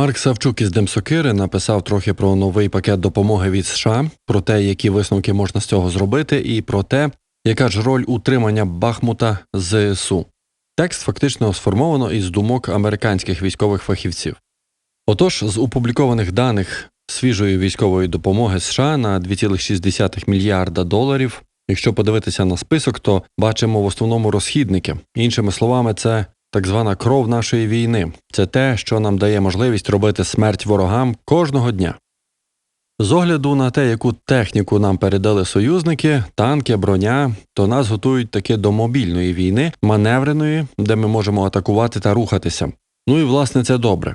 Марк Савчук із Демсокири написав трохи про новий пакет допомоги від США, про те, які висновки можна з цього зробити, і про те, яка ж роль утримання Бахмута ЗСУ. Текст фактично сформовано із думок американських військових фахівців. Отож, з опублікованих даних свіжої військової допомоги США на 2,6 мільярда доларів. Якщо подивитися на список, то бачимо в основному розхідники. Іншими словами, це так звана кров нашої війни. Це те, що нам дає можливість робити смерть ворогам кожного дня. З огляду на те, яку техніку нам передали союзники, танки, броня, то нас готують таки до мобільної війни, маневреної, де ми можемо атакувати та рухатися. Ну і власне це добре.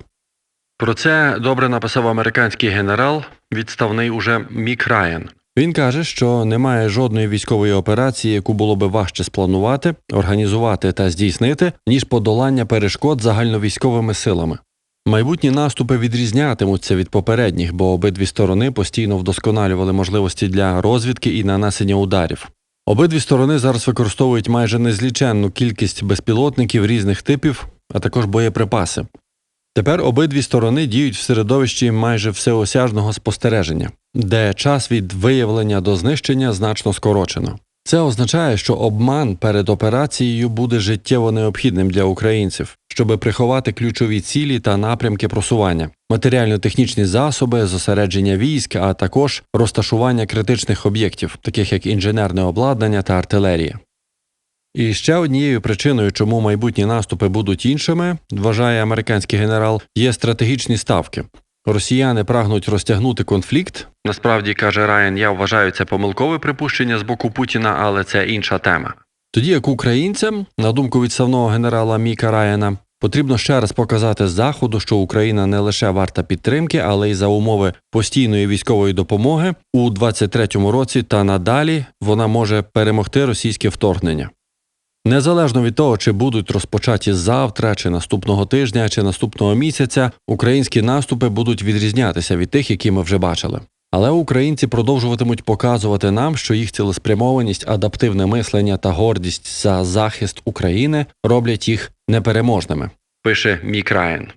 Про це добре написав американський генерал, відставний уже Мік Райан. Він каже, що немає жодної військової операції, яку було би важче спланувати, організувати та здійснити, ніж подолання перешкод загальновійськовими силами. Майбутні наступи відрізнятимуться від попередніх, бо обидві сторони постійно вдосконалювали можливості для розвідки і нанесення ударів. Обидві сторони зараз використовують майже незліченну кількість безпілотників різних типів, а також боєприпаси. Тепер обидві сторони діють в середовищі майже всеосяжного спостереження, де час від виявлення до знищення значно скорочено. Це означає, що обман перед операцією буде життєво необхідним для українців, щоб приховати ключові цілі та напрямки просування, матеріально-технічні засоби, зосередження військ, а також розташування критичних об'єктів, таких як інженерне обладнання та артилерія. І ще однією причиною, чому майбутні наступи будуть іншими, вважає американський генерал, є стратегічні ставки. Росіяни прагнуть розтягнути конфлікт. Насправді каже Райан, я вважаю це помилкове припущення з боку Путіна, але це інша тема. Тоді як українцям, на думку відставного генерала Міка Райана, потрібно ще раз показати заходу, що Україна не лише варта підтримки, але й за умови постійної військової допомоги у 23-му році та надалі вона може перемогти російське вторгнення. Незалежно від того, чи будуть розпочаті завтра, чи наступного тижня, чи наступного місяця, українські наступи будуть відрізнятися від тих, які ми вже бачили. Але українці продовжуватимуть показувати нам, що їх цілеспрямованість, адаптивне мислення та гордість за захист України роблять їх непереможними. Пише Мік Райан.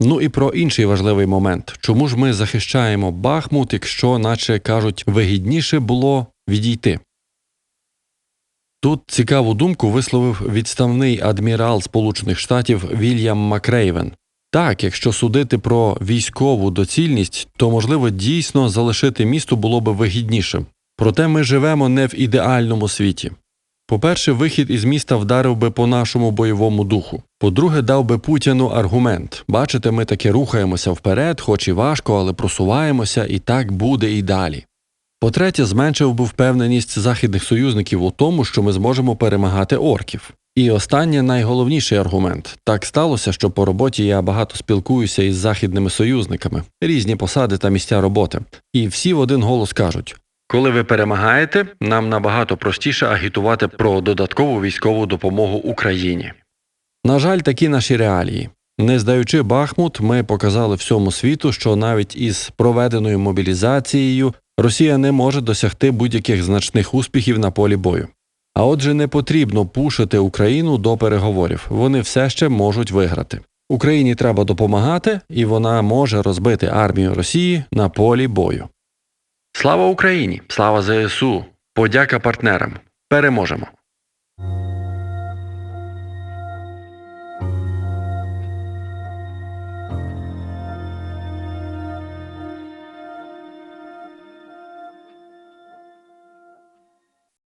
Ну і про інший важливий момент: чому ж ми захищаємо Бахмут, якщо, наче кажуть, вигідніше було відійти? Тут цікаву думку висловив відставний адмірал Сполучених Штатів Вільям Макрейвен. Так, якщо судити про військову доцільність, то можливо дійсно залишити місто було би вигідніше. Проте ми живемо не в ідеальному світі. По-перше, вихід із міста вдарив би по нашому бойовому духу. По-друге, дав би Путіну аргумент бачите, ми таки рухаємося вперед, хоч і важко, але просуваємося, і так буде і далі. По-третє, зменшив би впевненість західних союзників у тому, що ми зможемо перемагати орків. І останнє найголовніший аргумент так сталося, що по роботі я багато спілкуюся із західними союзниками, різні посади та місця роботи, і всі в один голос кажуть: коли ви перемагаєте, нам набагато простіше агітувати про додаткову військову допомогу Україні. На жаль, такі наші реалії. Не здаючи Бахмут, ми показали всьому світу, що навіть із проведеною мобілізацією Росія не може досягти будь-яких значних успіхів на полі бою. А отже, не потрібно пушити Україну до переговорів. Вони все ще можуть виграти. Україні треба допомагати, і вона може розбити армію Росії на полі бою. Слава Україні! Слава ЗСУ! Подяка партнерам! Переможемо!